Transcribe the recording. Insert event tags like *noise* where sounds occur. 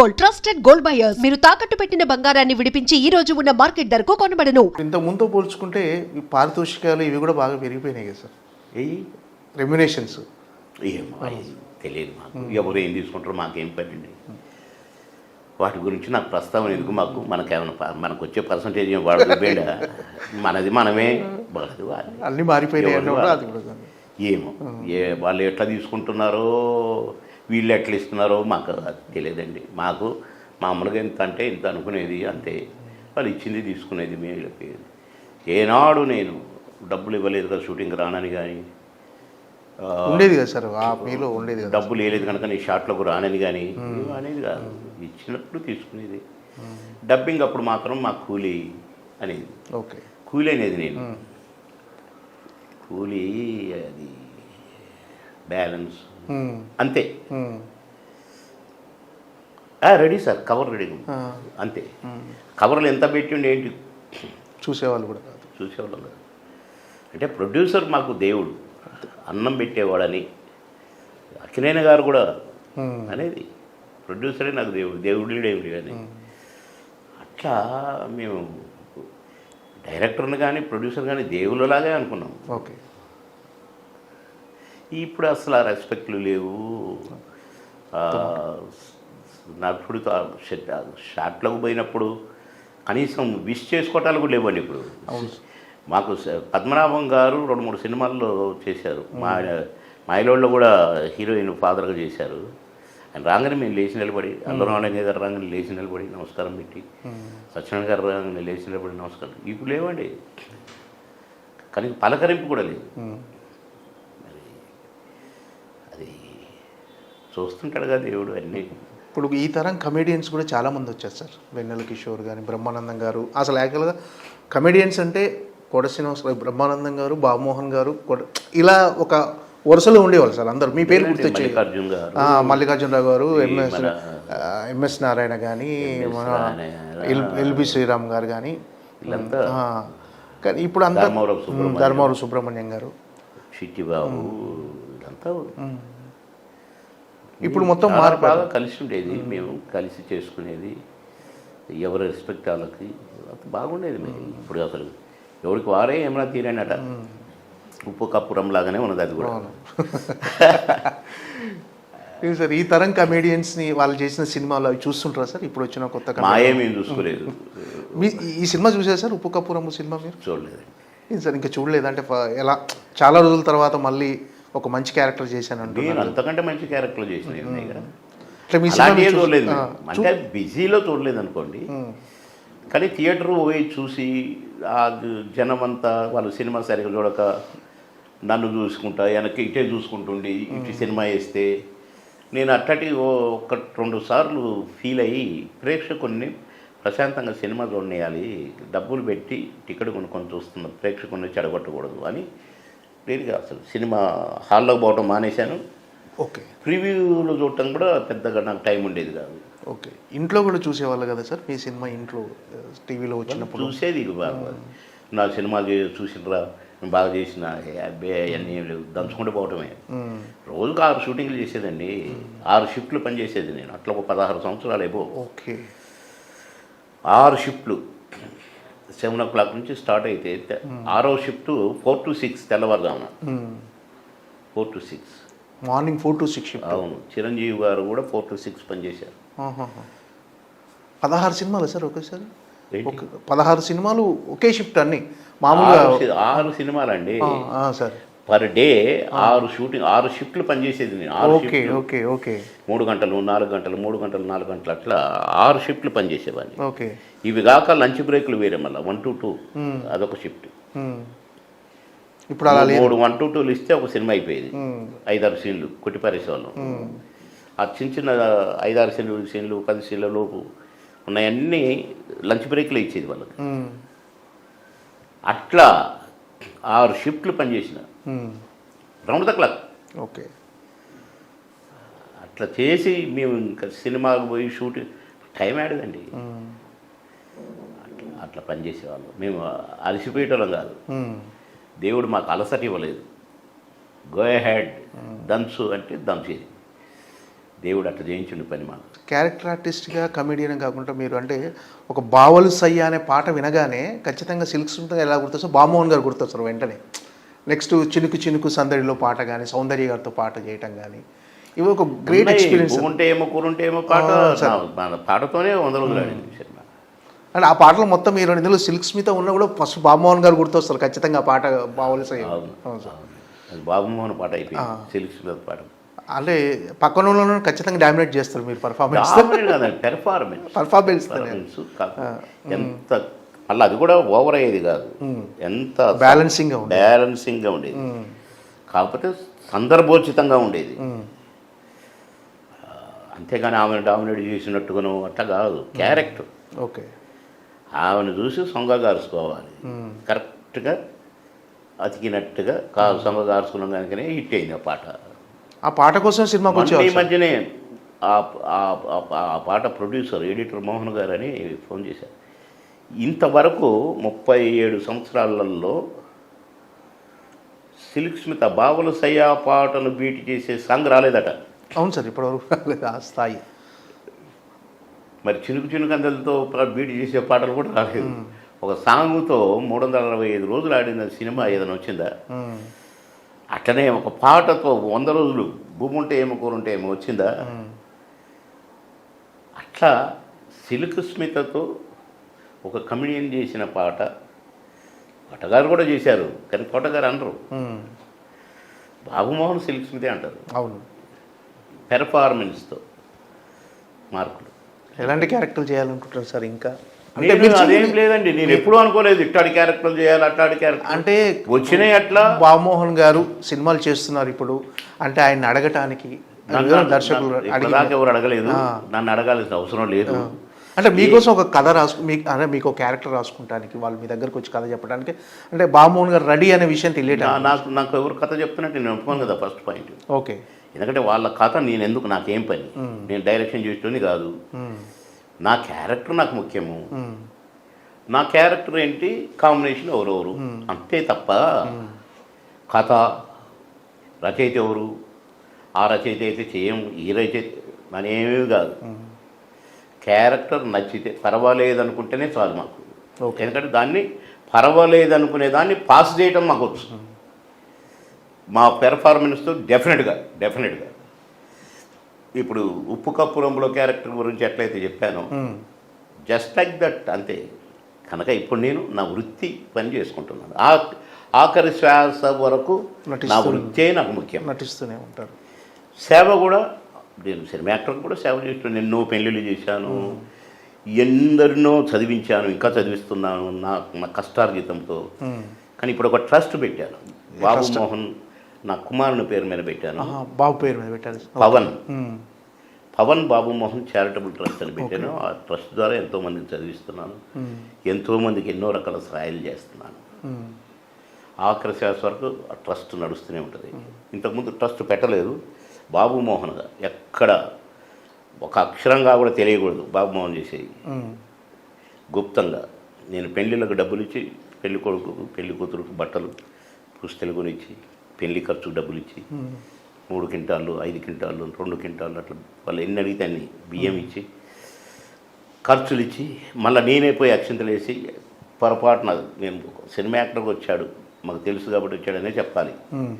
Gold trusted gold buyers. మీరు తాకట్టు పెట్టిన బంగారాన్ని విడిపించి ఈ రోజు ఉన్న మార్కెట్ ధరకు కొనబడను. ఇంత ముందు పోల్చుకుంటే ఈ పారితోషికాలు ఇవి కూడా బాగా పెరిగిపోయినాయి కదా సార్. ఏయ్ రెమ్యునేషన్స్. ఏమో అది తెలియదు మాకు. ఎవరు ఏం తీసుకుంటారో మాకేం పని అండి వాటి గురించి నాకు ప్రస్తావన ఎందుకు మాకు? మనకేమైనా ప- మనకు వచ్చే పర్సంటేజ్ వాడు బేడ? మనది మనమే వాళ్ళది వాళ్ళది అన్నీ మారిపోయినాయి వాళ్ళు. ఏమో. ఏ వాళ్ళు ఎట్లా తీసుకుంటున్నారో వీళ్ళు ఎట్లా ఇస్తున్నారో మాకు తెలియదండి. మాకు మామూలుగా ఎంత అంటే ఇంత అనుకునేది అంతే. వాళ్ళు ఇచ్చింది తీసుకునేది మేము వీళ్ళకి ఏనాడు నేను డబ్బులు ఇవ్వలేదు కదా షూటింగ్ రానని కానీ ఉండేది కదా సార్ మీలో ఉండేది డబ్బులు వేయలేదు కనుక నీ షాట్లకు రానని కానీ అనేది కాదు. ఇచ్చినప్పుడు తీసుకునేది. డబ్బింగ్ అప్పుడు మాత్రం మా కూలీ అనేది. ఓకే. కూలీ అనేది నేను. కూలీ అది బ్యాలెన్స్. అంతే. Um, ready sir cover ready అంతే. కవర్లు ఎంత పెట్టి ఏంటి? చూసేవాళ్ళు కూడా. కాదు చూసేవాళ్ళం కదా అంటే ప్రొడ్యూసర్ మాకు దేవుడు. అన్నం పెట్టేవాడని. అక్కినేని గారు కూడా అనేది. ప్రొడ్యూసరే నాకు దేవుడు. దేవుడు దేవుడు అని. అట్లా మేము డైరెక్టర్ని కానీ ప్రొడ్యూసర్ కానీ దేవుళ్ళలాగే అనుకున్నాం. ఓకే. ఇప్పుడు అసలు ఆ రెస్పెక్ట్లు లేవు. నటుడు షాట్లకు పోయినప్పుడు కనీసం విష్ చేసుకోవటాలు కూడా లేవండి ఇప్పుడు. మాకు పద్మనాభం గారు రెండు మూడు సినిమాల్లో చేశారు. మా మాయలోళ్ళు కూడా హీరోయిన్ ఫాదర్గా చేశారు. ఆయన రాగానే మేము లేచి నిలబడి అల్లరామయ్య గారు రాగానే లేచి నిలబడి నమస్కారం పెట్టి సత్యనారాయణ గారు రాగానే లేచి నిలబడి నమస్కారం. ఇప్పుడు లేవండి. కానీ పలకరింపు కూడా లేదు ఉమ్, అది చూస్తుంటాడు కదా దేవుడు అన్నీ. ఇప్పుడు ఈ తరం కమెడియన్స్ కూడా చాలా మంది వచ్చారు సార్. వెన్నెల కిషోర్ కానీ బ్రహ్మానందం గారు. అసలు యాక్చువల్గా కమెడియన్స్ అంటే కొడ శ్రీనివాసరావు బ్రహ్మానందం గారు బాబుమోహన్ గారు ఇలా ఒక వరుసలో ఉండేవాళ్ళు సార్ అందరు. మీ పేరు గుర్తొచ్చాయి మల్లికార్జున్ గారు ఆ, మల్లికార్జునరావు గారు ఎంఎస్ ఎంఎస్ నారాయణ కానీ మన ఎల్బి శ్రీరామ్ గారు కానీ కానీ ఇప్పుడు అంతా. ధర్మవరం సుబ్రహ్మణ్యం గారు. చిట్టిబాబు ఇదంతా ఇప్పుడు మొత్తం బాగా కలిసి ఉండేది. మేము. కలిసి చేసుకునేది. ఎవరి రెస్పెక్ట్ వాళ్ళకి బాగుండేది మేము. ఇప్పుడు అసలు ఎవరికి వారే ఏమైనా తీరేనట. ఉప్పు కప్పురం లాగానే ఉన్నది అది కూడా. సార్ ఈ తరం కమెడియన్స్ని వాళ్ళు చేసిన సినిమాలు అవి చూస్తుంటారా సార్? ఇప్పుడు వచ్చిన కొత్త comedians? మాయే మేము చూసుకోలేదు. మీ ఈ సినిమా చూసారు సార్? ఉప్పు కప్పురమ్ము సినిమా మీరు? చూడలేదు లేదు సార్ ఇంకా చూడలేదు? అంటే ఎలా చాలా రోజుల తర్వాత మళ్ళీ ఒక మంచి క్యారెక్టర్ చేశానంటూ నేను అంతకంటే మంచి క్యారెక్టర్ చేసిన చూడలేదు. అంటే బిజీలో చూడలేదు అనుకోండి కానీ థియేటర్ పోయి చూసి ఆ జనం అంతా వాళ్ళు సినిమా సరిగా చూడక నన్ను చూసుకుంటా వెనక్కి ఇటే చూసుకుంటుండి ఇటు సినిమా వేస్తే నేను అట్టటి ఒక రెండు సార్లు ఫీల్ అయ్యి ప్రేక్షకుల్ని ప్రశాంతంగా సినిమా చూడనేయాలి డబ్బులు పెట్టి టికెట్ కొనుక్కొని చూస్తున్న ప్రేక్షకుల్ని చెడగొట్టకూడదు అని నేను అసలు సినిమా హాల్లోకి పోవడం మానేశాను. ఓకే. ప్రివ్యూలో చూడటం కూడా పెద్దగా నాకు టైం ఉండేది కాదు. ఓకే. ఇంట్లో కూడా చూసేవాళ్ళు కదా సార్? మీ సినిమా ఇంట్లో టీవీలో వచ్చినప్పుడు? చూసేది బాగా. నా సినిమా చూసినరా బాగా చేసిన అబ్బే అన్నీ లేవు. దంచుకుంటూ పోవటమే. రోజుకు ఆరు షూటింగ్లు చేసేదండి. ఆరు షిఫ్ట్లు పనిచేసేది నేను. అట్లా ఒక పదహారు సంవత్సరాలు అయిపో. ఓకే. ఆరు షిఫ్ట్లు. సెవెన్ ఓ క్లాక్ నుంచి స్టార్ట్ అయితే తె- ఆరో షిఫ్ట్ ఫోర్ టు సిక్స్ తెల్లవారుజామున. ఉమ్, four to six. Morning four to six shift. అవును. చిరంజీవి గారు కూడా ఫోర్ టు సిక్స్ పనిచేశారు. పదహారు సినిమాలు సార్ ఒకేసారి? పదహారు సినిమాలు ఒకే షిఫ్ట్ అన్ని. మామూలుగా ఆరు సి- ఆరు సినిమాలండి. ఆ, ఆ, సార్. పర్ డే ఆరు షూటింగ్ ఆరు షిఫ్ట్లు పనిచేసేది నేను. ఆరు ఓకే ఓకే ఓకే. మూడు గంటలు నాలుగు గంటలు మూడు గంటలు నాలుగు గంటలు అట్లా ఆరు షిఫ్ట్లు పనిచేసేవాడిని. ఓకే. ఇవి కాక లంచ్ బ్రేక్లు వేరే మళ్ళీ వన్ టు టూ. అదొక షిఫ్ట్. ఇప్పుడు అలా మూడు వన్ టు టూలు ఇస్తే ఒక సినిమా అయిపోయేది. ఐదారు సీన్లు కొట్టిపారేసేవాళ్ళం ఆ చిన్న చిన్న ఐదారు సీన్లు సీన్లు పది సీన్ల లోపు ఉన్నాయన్నీ లంచ్ బ్రేక్లో ఇచ్చేది వాళ్ళకి. అట్లా ఆరు షిఫ్ట్లు పనిచేసిన. రౌండ్ ద క్లాక్ ఓకే అట్లా చేసి మేము ఇంకా సినిమాకు పోయి షూటింగ్ టైం ఆడదండి. ఉమ్, అట్లా అట్లా పనిచేసేవాళ్ళం మేము అలసిపోయేటోళ్ళం కాదు. ఉమ్, దేవుడు మాకు అలసట ఇవ్వలేదు. గో హెడ్ దంచు అంటే దంచేది దేవుడు అట్లా చేయించిండు పని మాకు. క్యారెక్టర్ ఆర్టిస్ట్గా కమెడియన్ కాకుండా మీరు అంటే ఒక బావలు సయ్య అనే పాట వినగానే ఖచ్చితంగా సిల్క్ స్మిత ఎలా గుర్తొస్తారు బామోహన్ గారు గుర్తొస్తారు వెంటనే. నెక్స్ట్ చినుకు చినుకు సందడిలో పాట కానీ సౌందర్య గారితో పాట చేయటం కానీ ఇవి ఒక గ్రేట్. ఎక్స్పీరియన్స్ ఉంటే ఏమో కూరుంటే ఏమో పాట పాటతోనే వంద రోజులు ఆడింది సినిమా. అంటే ఆ పాటలో మొత్తం మీరు ఇందులో సిల్క్ స్మిత ఉన్నా కూడా ఫస్ట్ బామోహన్ గారు గుర్తొస్తారు ఖచ్చితంగా ఆ పాట బావలు సయ్య అవును అవును సార్. అవును. అది బాబుమోహన్ పాట అయిపోయింది సిల్క్స్ మీద పాట. అంటే పక్కన ఖచ్చితంగా డామినేట్ చేస్తారు మీరు పర్ఫార్మెన్స్ *laughs* పర్ఫార్మెన్స్ ఎంత మళ్ళీ అది కూడా ఓవర్ అయ్యేది కాదు. ఎంత బ్యాలెన్సింగ్గా బ్యాలెన్సింగ్గా ఉండేది. కాకపోతే సందర్భోచితంగా ఉండేది. అంతేగాని ఆమెను డామినేట్ చేసినట్టుగాను అట్లా కాదు. క్యారెక్టర్. ఓకే. ఆమెను చూసి సొంగ గారుసుకోవాలి. కరెక్ట్గా అతికినట్టుగా కా సొంగ గారుసుకున్నాం కనుకనే హిట్ అయింది ఆ పాట. ఆ పాట కోసం మొన్న ఈ మధ్యనే ఆ పాట ప్రొడ్యూసర్ ఎడిటర్ మోహన్ గారు అని ఫోన్ చేశారు. ఇంతవరకు ముప్పై ఏడు సంవత్సరాలలో సిల్క్ స్మిత బావుల సయ్యా పాటను బీట్ చేసే సాంగ్ రాలేదట. అవును సార్ ఇప్పటివరకు రాలేదు ఆ స్థాయి. మరి చినుకు చినుకు అందలతో బీట్ చేసే పాటలు కూడా రాలేదు. ఒక సాంగ్తో మూడు వందల అరవై ఐదు రోజులు ఆడిన సినిమా ఏదైనా వచ్చిందా. అట్లనే ఒక పాటతో వంద రోజులు భూమి ఉంటే ఏమో కూరుంటే ఏమో వచ్చిందా? అట్లా సిల్క్ స్మితతో ఒక కమిడియన్ చేసిన పాట కోటగారు కూడా చేశారు కానీ కోటగారు అనరు. బాబుమోహన్ సిల్క్ స్మితే అంటారు. అవును. పెర్ఫార్మెన్స్తో మార్కులు. ఎలాంటి క్యారెక్టర్ చేయాలనుకుంటారు సార్ ఇంకా? అంటే అదేం లేదండి నేను ఎప్పుడూ అనుకోలేదు ఇట్టాడి క్యారెక్టర్లు చేయాలి అట్టాడి క్యారెక్టర్ అంటే వచ్చినాయి అట్లా బామోహన్ గారు సినిమాలు చేస్తున్నారు ఇప్పుడు. అంటే ఆయన అడగటానికి దర్శకులు ఎవరు అడగలేదు. నన్ను అడగాల్సిన అవసరం లేదు. అంటే మీకోసం ఒక కథ రాసు మీ అంటే మీకు ఒక క్యారెక్టర్ రాసుకుంటానికి వాళ్ళు మీ దగ్గరకు వచ్చి కథ చెప్పడానికి అంటే బామోహన్ గారు రెడీ అనే విషయం తెలియటం నా- నాకు నాకు ఎవరు కథ చెప్తున్నట్టు నేను ఒప్పుకోను కదా ఫస్ట్ పాయింట్. ఓకే. ఎందుకంటే వాళ్ళ కథ నేను ఎందుకు నాకేం పని? నేను డైరెక్షన్ చేసేటోని కాదు. నా క్యారెక్టర్ నాకు ముఖ్యము. నా క్యారెక్టర్ ఏంటి? కాంబినేషన్ ఎవరెవరు? అంతే తప్ప కథ రచయిత ఎవరు? ఆ రచయిత అయితే చేయం ఈ రచయిత అనేవి కాదు. క్యారెక్టర్ నచ్చితే పర్వాలేదు అనుకుంటేనే చాలు మాకు. Okay. ఎందుకంటే దాన్ని పర్వాలేదు అనుకునే దాన్ని పాస్ చేయటం మాకు వచ్చు. మా పెర్ఫార్మెన్స్తో డెఫినెట్గా డెఫినెట్గా. ఇప్పుడు ఉప్పు కప్పు రంగులో క్యారెక్టర్ గురించి ఎట్లయితే చెప్పానో. జస్ట్ లైక్ దట్ అంతే. కనుక ఇప్పుడు నేను నా వృత్తి పని చేసుకుంటున్నాను. ఆ ఆఖరి శ్వాస వరకు నా వృత్తే నాకు ముఖ్యం. నటిస్తూనే ఉంటారు. సేవ కూడా నేను సినిమా యాక్టర్ కూడా సేవ చేస్తున్నాను. ఎన్నో పెళ్ళిళ్ళు చేశాను. ఎందరినో చదివించాను ఇంకా చదివిస్తున్నాను నా నా కష్టార్జితంతో. కానీ ఇప్పుడు ఒక ట్రస్ట్ పెట్టాను. బాబు మోహన్ నా కుమారుని పేరు మీద పెట్టాను. బాబు పేరు మీద పెట్టారు. పవన్. పవన్ బాబు మోహన్ చారిటబుల్ ట్రస్ట్ అని పెట్టాను. ఆ ట్రస్ట్ ద్వారా ఎంతో మందిని చదివిస్తున్నాను. మ్మ్. ఎంతో మందికి ఎన్నో రకాల సహాయాలు చేస్తున్నాను. ఆఖరి శ్వాస వరకు ఆ ట్రస్ట్ నడుస్తూనే ఉంటుంది. ఇంతకుముందు ట్రస్ట్ పెట్టలేదు. బాబు మోహన్గా ఎక్కడ ఒక అక్షరంగా కూడా తెలియకూడదు బాబు మోహన్ చేసేది మ్మ్. గుప్తంగా నేను పెళ్ళిళ్ళకు డబ్బులు ఇచ్చి పెళ్ళి కొడుకు పెళ్ళి కూతురుకు బట్టలు పుస్తలు కొనిచ్చి పెళ్ళి ఖర్చుకు డబ్బులు ఇచ్చి మ్మ్. మూడు క్వింటాళ్ళు ఐదు క్వింటాళ్ళు రెండు క్వింటాళ్ళు అట్లా వాళ్ళు ఎన్ని అడిగితే అన్ని బియ్యం ఇచ్చి ఖర్చులు ఇచ్చి మళ్ళీ నేనే పోయి అక్షింతలు వేసి పొరపాటున నేను సినిమా యాక్టర్కి వచ్చాడు మాకు తెలుసు కాబట్టి వచ్చాడనే చెప్పాలి మ్మ్.